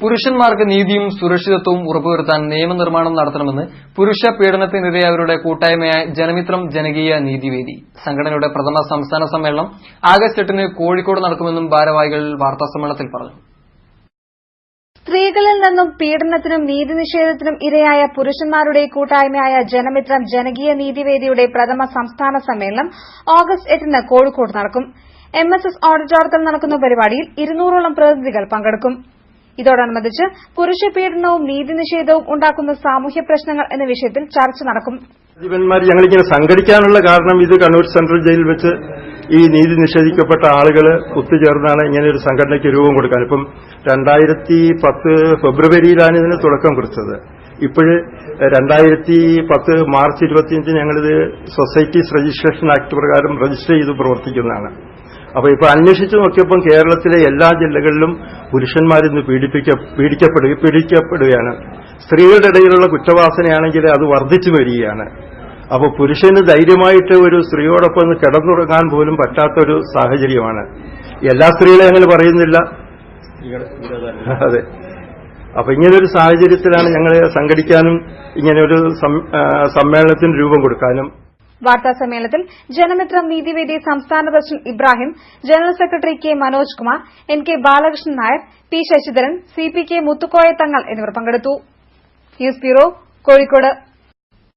പുരുഷന്മാർക്ക് നീതിയും സുരക്ഷിതത്വവും ഉറപ്പുവരുത്താൻ നിയമനിർമ്മാണം നടത്തണമെന്ന് പുരുഷ പീഡനത്തിനിരയായവരുടെ കൂട്ടായ്മയായ ജനമിത്രം ജനകീയ നീതിവേദി സംഘടനയുടെ പ്രഥമ സംസ്ഥാന സമ്മേളനം ആഗസ്റ്റ് എട്ടിന് കോഴിക്കോട് നടക്കുമെന്നും ഭാരവാഹികൾ വാർത്താസമ്മേളനത്തിൽ പറഞ്ഞു. സ്ത്രീകളിൽ നിന്നും പീഡനത്തിനും നീതി നിഷേധത്തിനും ഇരയായ പുരുഷന്മാരുടെ കൂട്ടായ്മയായ ജനമിത്രം ജനകീയ നീതിവേദിയുടെ പ്രഥമ സംസ്ഥാന സമ്മേളനം ഓഗസ്റ്റ് എട്ടിന് കോഴിക്കോട് നടക്കും. എം എസ് എസ് ഓഡിറ്റോറിയത്തിൽ നടക്കുന്ന പരിപാടിയിൽ ഇരുന്നൂറോളം പ്രതിനിധികൾ പങ്കെടുക്കും. ഇതോടനുബന്ധിച്ച് പുരുഷ പീഡനവും നീതി നിഷേധവും ഉണ്ടാക്കുന്ന സാമൂഹ്യ പ്രശ്നങ്ങൾ എന്ന വിഷയത്തിൽ ചർച്ച നടക്കും. ജീവന്മാർ ഞങ്ങളിങ്ങനെ സംഘടിക്കാനുള്ള കാരണം ഇത് കണ്ണൂർ സെൻട്രൽ ജയിലിൽ വെച്ച് ഈ നീതി നിഷേധിക്കപ്പെട്ട ആളുകൾ ഒത്തുചേർന്നാണ് ഇങ്ങനെ ഒരു സംഘടനയ്ക്ക് രൂപം കൊടുക്കാൻ. ഇപ്പം രണ്ടായിരത്തി പത്ത് ഫെബ്രുവരിയിലാണ് ഇതിന് തുടക്കം കുറിച്ചത്. ഇപ്പോഴ് രണ്ടായിരത്തി പത്ത് മാർച്ച് ഇരുപത്തിയഞ്ച് ഞങ്ങളിത് സൊസൈറ്റീസ് രജിസ്ട്രേഷൻ ആക്ട് പ്രകാരം രജിസ്റ്റർ ചെയ്ത് പ്രവർത്തിക്കുന്നതാണ്. അപ്പൊ ഇപ്പൊ അന്വേഷിച്ചു നോക്കിയപ്പോൾ കേരളത്തിലെ എല്ലാ ജില്ലകളിലും പുരുഷന്മാരിന്ന് പീഡിപ്പിക്ക പീഡിക്കപ്പെടുക പീഡിക്കപ്പെടുകയാണ്. സ്ത്രീകളുടെ ഇടയിലുള്ള കുറ്റവാസനയാണെങ്കിൽ അത് വർദ്ധിച്ചു വരികയാണ്. അപ്പൊ പുരുഷന് ധൈര്യമായിട്ട് ഒരു സ്ത്രീയോടൊപ്പം ഒന്ന് കിടന്നുറങ്ങാൻ പോലും പറ്റാത്തൊരു സാഹചര്യമാണ്. എല്ലാ സ്ത്രീകളെ അങ്ങനെ പറയുന്നില്ല. അതെ. അപ്പൊ ഇങ്ങനൊരു സാഹചര്യത്തിലാണ് ഞങ്ങളെ സംഘടിക്കാനും ഇങ്ങനെ ഒരു സമ്മേളനത്തിന് രൂപം കൊടുക്കാനും വാർത്താ സമ്മേളനത്തിൽ ജനമിത്രം നീതിവേദി സംസ്ഥാന president Ibrahim general secretary K Manoj Kumar N K Balakrishnan Nair P Sasidharan C P K Muthukoya Thangal എന്നിവർ പങ്കെടുത്തു. News bureau Kozhikode.